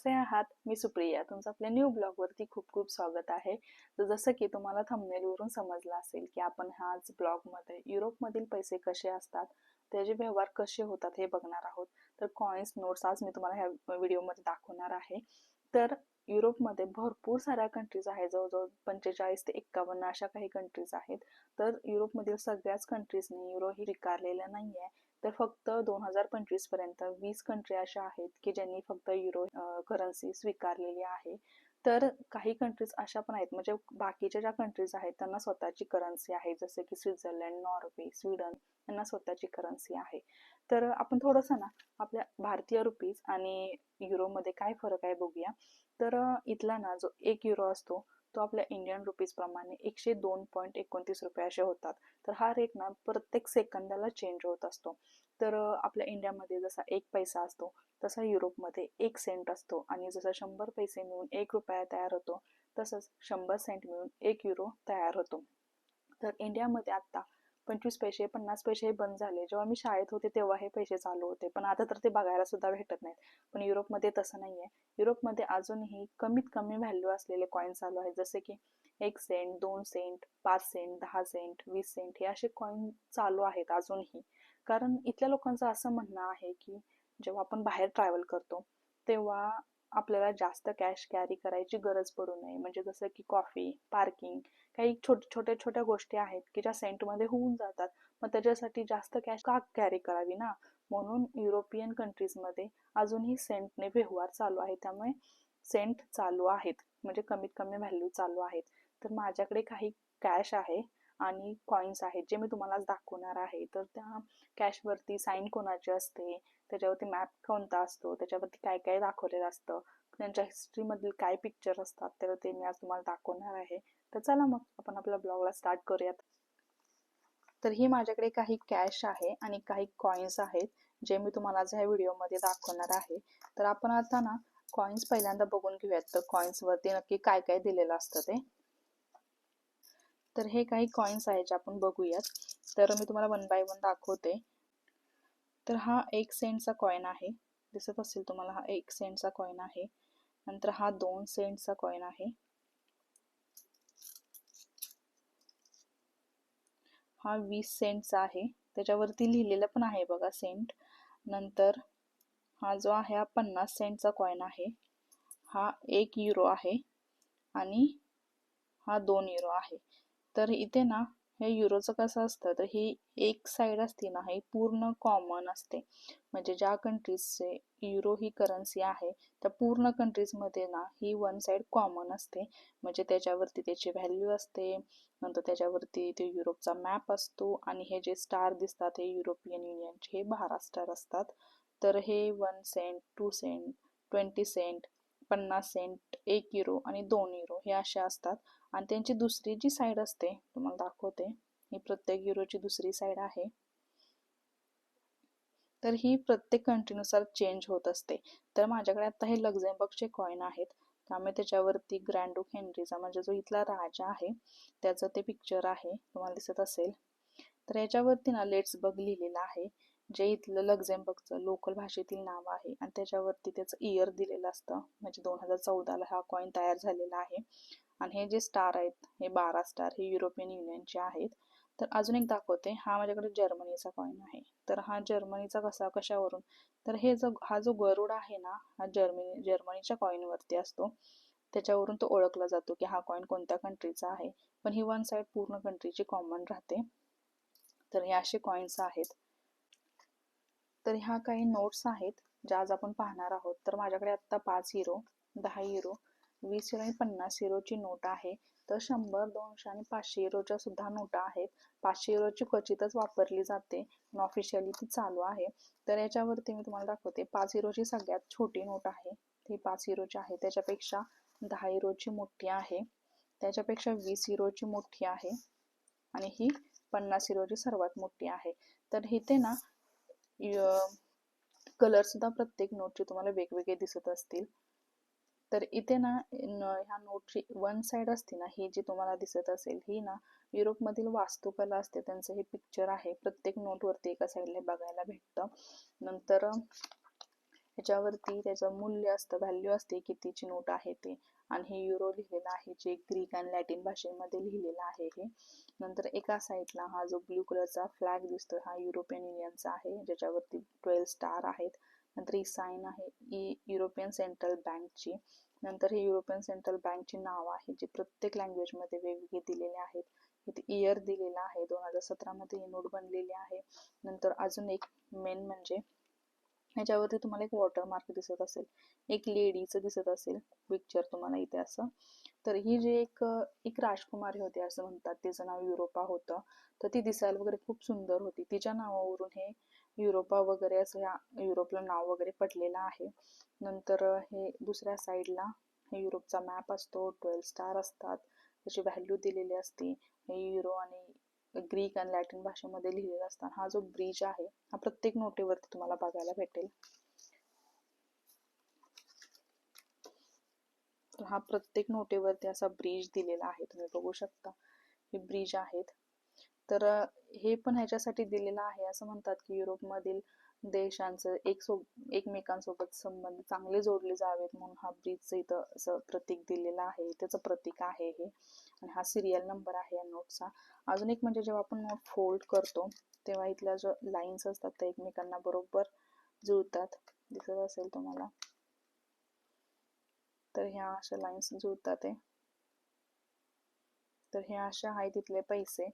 कसे आहात? मी सुप्रिया. तुमचं आपल्या न्यू ब्लॉगवरती खूप खूप स्वागत आहे. तर जसं की तुम्हाला थंबनेलवरून समजलं असेल की आपण ह्याच ब्लॉगमध्ये युरोपमधील पैसे कसे असतात? त्याचे व्यवहार कसे होतात हे बघणार आहोत. तर कॉइन्स नोट्स आज मी तुम्हाला ह्या व्हिडिओमध्ये दाखवणार आहे. तर युरोपमध्ये भरपूर साऱ्या कंट्रीज आहेत. जवळजवळ पंचेचाळीस ते एक्कावन्न अशा काही कंट्रीज आहेत. तर युरोपमधील सगळ्याच कंट्रीजने युरो ही स्वीकारलेला नाही आहे तर फक्त दोन हजार पंचवीसपर्यंत वीस कंट्री अशा आहेत की ज्यांनी फक्त युरो करन्सी स्वीकारलेली आहे. तर काही कंट्रीज अशा पण आहेत म्हणजे बाकीच्या ज्या कंट्रीज आहेत त्यांना स्वतःची करन्सी आहे जसे की स्वित्झर्लंड नॉर्वे स्वीडन यांना स्वतःची करन्सी आहे. तर आपण थोडंसं ना आपल्या भारतीय रुपीज आणि युरोमध्ये काय फरक आहे बघूया. तर इथला ना जो एक युरो असतो तो आपल्या इंडियन रुपीज प्रमाणे एकशे दोन पॉईंट एकोणतीस रुपये असे होतात. तर हा रेट ना प्रत्येक सेकंदाला चेंज होत असतो. तर आपल्या इंडियामध्ये जसा एक पैसा असतो तसा युरोपमध्ये एक सेंट असतो. आणि जसा शंभर पैसे मिळून एक रुपया तयार होतो तसंच शंभर सेंट मिळून एक युरो तयार होतो. तर इंडियामध्ये आत्ता पंचवीस पैसे पन्नास पैसे हे बंद झाले. जेव्हा मी शाळेत होते तेव्हा हे पैसे चालू होते. पण आता तर ते बघायला सुद्धा भेटत नाहीत. पण युरोपमध्ये तसं नाही आहे युरोपमध्ये अजूनही कमीत कमी व्हॅल्यू असलेले कॉईन चालू आहेत. जसे की एक सेंट दोन सेंट पाच सेंट दहा सेंट वीस सेंट हे असे कॉईन चालू आहेत अजूनही. कारण इथल्या लोकांचं असं म्हणणं आहे की जेव्हा आपण बाहेर ट्रॅव्हल करतो तेव्हा आपल्याला जास्त कॅश कॅरी करायची गरज पडू नये. म्हणजे जसं की कॉफी पार्किंग काही छोट छोट्या छोट्या गोष्टी आहेत की ज्या सेंटमध्ये होऊन जातात. मग त्याच्यासाठी जास्त कॅश का कॅरी करावी ना? म्हणून युरोपियन कंट्रीजमध्ये अजूनही सेंटने व्यवहार चालू आहे. त्यामुळे सेंट चालू आहेत. म्हणजे कमीत कमी व्हॅल्यू चालू आहेत. तर माझ्याकडे काही कॅश आहे. आणि कॉइन्स आहेत जे मी तुम्हाला दाखवणार आहे. तर त्या कॅशवरती साईन कोणाची असते त्याच्यावरती मॅप कोणता असतो त्याच्यावरती काय काय दाखवलेलं असतं त्यांच्या हिस्ट्रीमधील काय पिक्चर असतात तर ते मी आज तुम्हाला दाखवणार आहे. तर चला मग आपण आपल्या ब्लॉगला स्टार्ट करूयात. तर ही माझ्याकडे काही कॅश आहे आणि काही कॉइन्स आहेत जे मी तुम्हाला आज ह्या व्हिडिओमध्ये दाखवणार आहे. तर आपण आता ना कॉइन्स पहिल्यांदा बघून घेऊयात. तर कॉईन्सवरती नक्की काय काय दिलेलं असतं ते. तर हे काही कॉइन्स आहेत जे आपण बघूयात. तर मी तुम्हाला वन बाय वन दाखवते. तर हा एक सेंटचा कॉइन आहे. दिसत असेल तुम्हाला हा एक सेंटचा कॉइन आहे. नंतर हा दोन सेंटचा कॉइन आहे. हा वीस सेंटचा आहे. त्याच्यावरती लिहिलेलं पण आहे बघा सेंट नंतर हा जो आहे हा पन्नास सेंटचा कॉइन आहे. हा एक युरो आहे. आणि हा दोन युरो आहे. तर इथे ना हे युरोचं कसं असतं तर ही एक साईड असते ना ही पूर्ण कॉमन असते. म्हणजे ज्या कंट्रीजचे युरो ही करन्सी आहे त्या पूर्ण कंट्रीजमध्ये ना ही वन साईड कॉमन असते. म्हणजे त्याच्यावरती त्याची व्हॅल्यू असते नंतर त्याच्यावरती ते युरोपचा मॅप असतो आणि हे जे स्टार दिसतात हे युरोपियन युनियनचे हे बारा स्टार असतात. तर हे one cent two cent twenty cent पन्नास सेंट एक युरो आणि दोन युरो हे असे असतात. आणि त्यांची दुसरी जी साईड असते तुम्हाला दाखवते ही प्रत्येक युरोची दुसरी साईड आहे. तर ही प्रत्येक कंट्रीनुसार चेंज होत असते. तर माझ्याकडे आता हे लक्झेंबर्गचे कॉइन आहेत. त्यामुळे त्याच्यावरती ग्रँडू हेनरीचा म्हणजे जो इथला राजा आहे त्याचं ते पिक्चर आहे तुम्हाला दिसत असेल. तर याच्यावरती ना लेट्स बग लिहिलेलं आहे. जे इथलं लक्झेमबर्गचं लोकल भाषेतील नाव आहे आणि त्याच्यावरती त्याचं इयर दिलेलं असतं. म्हणजे दोन हजार चौदाला हा कॉइन तयार झालेला आहे. आणि हे जे स्टार आहेत हे बारा स्टार हे युरोपियन युनियनचे आहेत. तर अजून एक दाखवते हा माझ्याकडे जर्मनीचा कॉइन आहे. तर हा जर्मनीचा कसा कशावरून? तर हे जो हा जो गरुड आहे ना हा जर्मनी जर्मनीच्या कॉईनवरती असतो. त्याच्यावरून तो ओळखला जातो की हा कॉईन कोणत्या कंट्रीचा आहे. पण ही वन साईड पूर्ण कंट्रीची कॉमन राहते. तर हे असे कॉइन्स आहेत. तर ह्या काही नोट्स आहेत ज्या आज आपण पाहणार आहोत. तर माझ्याकडे आत्ता पाच हिरो दहा हिरो वीस हिरो आणि पन्नास हिरोची नोट आहे. तर शंभर दोनशे आणि पाचशे युरोच्या सुद्धा नोटा आहेत. पाचशे युरोची क्वचितच वापरली जाते ऑफिशियली ती चालू आहे. तर याच्यावरती मी तुम्हाला दाखवते. पाच हिरोची सगळ्यात छोटी नोट आहे. ती पाच हिरोची आहे. त्याच्यापेक्षा दहा हिरोची मोठी आहे. त्याच्यापेक्षा वीस हिरोची मोठी आहे. आणि ही पन्नास हिरोची सर्वात मोठी आहे. तर इथे ना कलर सुद्धा प्रत्येक नोटचे तुम्हाला वेगवेगळे दिसत असतील. तर इथे ना ह्या नोटची वन साइड असते ना ही जी तुम्हाला दिसत असेल ही ना युरोपमधील वास्तुकला असते त्यांचं हे पिक्चर आहे. प्रत्येक नोटवरती एका साईडला बघायला भेटतं. नंतर ह्याच्यावरती त्याचं मूल्य असतं व्हॅल्यू असते कितीची नोट आहे ते. आणि हे युरो लिहिलेलं आहे जे ग्रीक आणि लॅटिन भाषेमध्ये लिहिलेलं आहे हे. नंतर एका साईडला हा जो ब्ल्यू कलरचा फ्लॅग दिसतो हा युरोपियन युनियनचा आहे. ज्याच्यावरती ट्वेल्व स्टार आहेत. नंतर ही साईन आहे ही युरोपियन सेंट्रल बँकची नंतर हे युरोपियन सेंट्रल बँकची नाव आहे जे प्रत्येक लँग्वेजमध्ये वेगवेगळे दिलेले आहेत. इथे इयर दिलेला आहे दोन हजार सतरामध्ये ही नोट बनलेली आहे. नंतर अजून एक मेन म्हणजे ह्याच्यावरती तुम्हाला एक वॉटरमार्क दिसत असेल. एक लेडीचं दिसत असेल पिक्चर तुम्हाला इथे असं. तर ही जी एक एक राजकुमारी होती असं म्हणतात. तिचं नाव युरोपा होतं. तर ती दिसायला वगैरे खूप सुंदर होती. तिच्या नावावरून हे युरोपा वगैरे असं ह्या युरोपला नाव वगैरे पडलेलं आहे. नंतर हे दुसऱ्या साईडला हे युरोपचा मॅप असतो. ट्वेल्व स्टार असतात. त्याची व्हॅल्यू दिलेली असते. हे युरो आणि ग्रीक आणि लॅटिन भाषेमध्ये लिहिलेला असताना हा जो ब्रिज आहे हा प्रत्येक नोटेवरती तुम्हाला बघायला भेटेल. तर हा प्रत्येक नोटेवरती असा ब्रिज दिलेला आहे तुम्ही बघू शकता. हे ब्रिज आहेत. तर हे पण ह्याच्यासाठी दिलेलं आहे असं म्हणतात की युरोपमधील देशांचं एक सो एकमेकांसोबत संबंध चांगले जोडले जावेत म्हणून हा ब्रिजचं इथं असं प्रतीक दिलेलं आहे. त्याचं प्रतीक आहे हे. आणि हा सिरियल नंबर आहे या नोटचा अजून एक म्हणजे जेव्हा आपण नोट फोल्ड करतो तेव्हा इथल्या जो लाईन्स असतात त्या एकमेकांना बरोबर जुळतात. दिसत असेल तुम्हाला? तर ह्या अशा लाईन्स जुळतात आहे तर हे अशा आहेत तिथले पैसे.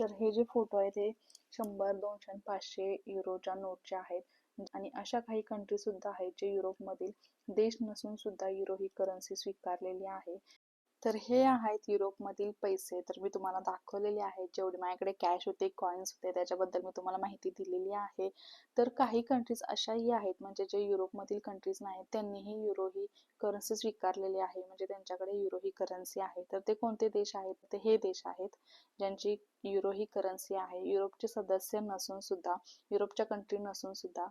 तर हे जे फोटो आहेत ते शंभर दोनशे आणि पाचशे युरोच्या नोटचे आहेत. आणि अशा काही कंट्री सुद्धा आहेत जे युरोपमधील देश नसून सुद्धा युरो ही करन्सी स्वीकारलेली आहे. तर हे आहेत युरोपमधील पैसे. तर मी तुम्हाला दाखवलेले आहेत. जेवढे माझ्याकडे कॅश होते कॉइन्स होते त्याच्याबद्दल मी तुम्हाला माहिती दिलेली आहे. तर काही कंट्रीज अशाही आहेत म्हणजे जे युरोपमधील कंट्रीज नाहीत त्यांनीही युरो ही करन्सी स्वीकारलेली आहे. म्हणजे त्यांच्याकडे युरो ही करन्सी आहे. तर ते कोणते देश आहेत? ते हे देश आहेत ज्यांची युरो ही करन्सी आहे. युरोपचे सदस्य नसून सुद्धा युरोपच्या कंट्री नसून सुद्धा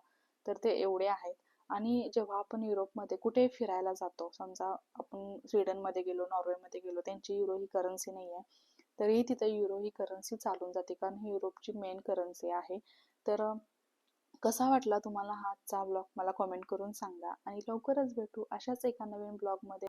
तर ते एवढे आहेत. आणि जेव्हा आपण युरोपमध्ये कुठे फिरायला जातो समजा आपण स्वीडनमध्ये गेलो नॉर्वेमध्ये गेलो त्यांची युरो ही करन्सी नाही आहे तरीही तिथे युरो ही करन्सी चालून जाते. कारण ही युरोपची मेन करन्सी आहे. तर कसा वाटला तुम्हाला हाचा आजचा ब्लॉग मला कमेंट करून सांगा. आणि लवकरच भेटू अशाच एका नवीन ब्लॉगमध्ये